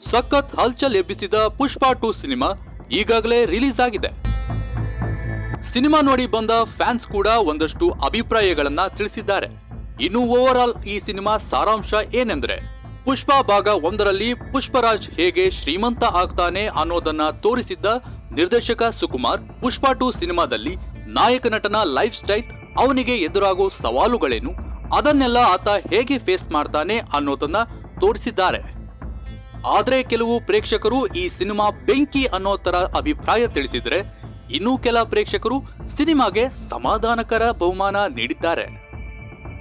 ಸಖತ್ ಹಲ್ಚಲ್ ಎಬ್ಬಿಸಿದ ಪುಷ್ಪಾ ಟು ಸಿನಿಮಾ ಈಗಾಗಲೇ ರಿಲೀಸ್ ಆಗಿದೆ. ಸಿನಿಮಾ ನೋಡಿ ಬಂದ ಫ್ಯಾನ್ಸ್ ಕೂಡ ಒಂದಷ್ಟು ಅಭಿಪ್ರಾಯಗಳನ್ನ ತಿಳಿಸಿದ್ದಾರೆ. ಇನ್ನು ಓವರ್ ಆಲ್ ಈ ಸಿನಿಮಾ ಸಾರಾಂಶ ಏನೆಂದ್ರೆ, ಪುಷ್ಪ ಭಾಗ ಒಂದರಲ್ಲಿ ಪುಷ್ಪರಾಜ್ ಹೇಗೆ ಶ್ರೀಮಂತ ಆಗ್ತಾನೆ ಅನ್ನೋದನ್ನ ತೋರಿಸಿದ್ದ ನಿರ್ದೇಶಕ ಸುಕುಮಾರ್, ಪುಷ್ಪ ಟು ಸಿನಿಮಾದಲ್ಲಿ ನಾಯಕ ನಟನ ಲೈಫ್ ಸ್ಟೈಲ್, ಅವನಿಗೆ ಎದುರಾಗೋ ಸವಾಲುಗಳೇನು, ಅದನ್ನೆಲ್ಲ ಆತ ಹೇಗೆ ಫೇಸ್ ಮಾಡ್ತಾನೆ ಅನ್ನೋದನ್ನ ತೋರಿಸಿದ್ದಾರೆ. ಆದ್ರೆ ಕೆಲವು ಪ್ರೇಕ್ಷಕರು ಈ ಸಿನಿಮಾ ಬೆಂಕಿ ಅನ್ನೋ ತರ ಅಭಿಪ್ರಾಯ ತಿಳಿಸಿದ್ರೆ ಇನ್ನೂ ಕೆಲ ಪ್ರೇಕ್ಷಕರು ಸಿನಿಮಾಗೆ ಸಮಾಧಾನಕರ ಬಹುಮಾನ ನೀಡಿದ್ದಾರೆ.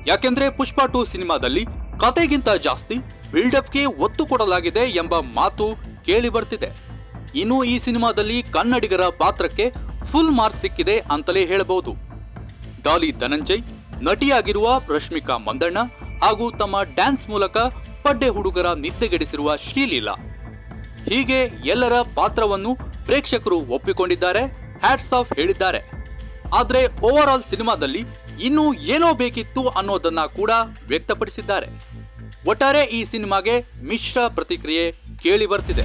ಯಾಕೆಂದ್ರೆ ಪುಷ್ಪ ಟು ಸಿನಿಮಾದಲ್ಲಿ ಕತೆಗಿಂತ ಜಾಸ್ತಿ ಬಿಲ್ಡಪ್ಗೆ ಒತ್ತು ಕೊಡಲಾಗಿದೆ ಎಂಬ ಮಾತು ಕೇಳಿ ಬರ್ತಿದೆ. ಇನ್ನು ಈ ಸಿನಿಮಾದಲ್ಲಿ ಕನ್ನಡಿಗರ ಪಾತ್ರಕ್ಕೆ ಫುಲ್ ಮಾರ್ಕ್ಸ್ ಸಿಕ್ಕಿದೆ ಅಂತಲೇ ಹೇಳಬಹುದು. ಡಾಲಿ ಧನಂಜಯ್, ನಟಿಯಾಗಿರುವ ರಶ್ಮಿಕಾ ಮಂದಣ್ಣ ಹಾಗೂ ತಮ್ಮ ಡ್ಯಾನ್ಸ್ ಮೂಲಕ ಪಡ್ಡೆ ಹುಡುಗರ ನಿದ್ದೆಗೆಡಿಸಿರುವ ಶ್ರೀಲೀಲಾ. ಹೀಗೆ ಎಲ್ಲರ ಪಾತ್ರವನ್ನು ಪ್ರೇಕ್ಷಕರು ಒಪ್ಪಿಕೊಂಡಿದ್ದಾರೆ, ಹ್ಯಾಟ್ಸ್ ಆಫ್ ಹೇಳಿದ್ದಾರೆ. ಆದರೆ ಓವರ್ ಆಲ್ ಸಿನಿಮಾದಲ್ಲಿ ಇನ್ನೂ ಏನೋ ಬೇಕಿತ್ತು ಅನ್ನೋದನ್ನ ಕೂಡ ವ್ಯಕ್ತಪಡಿಸಿದ್ದಾರೆ. ಒಟ್ಟಾರೆ ಈ ಸಿನಿಮಾಗೆ ಮಿಶ್ರ ಪ್ರತಿಕ್ರಿಯೆ ಕೇಳಿ ಬರ್ತಿದೆ.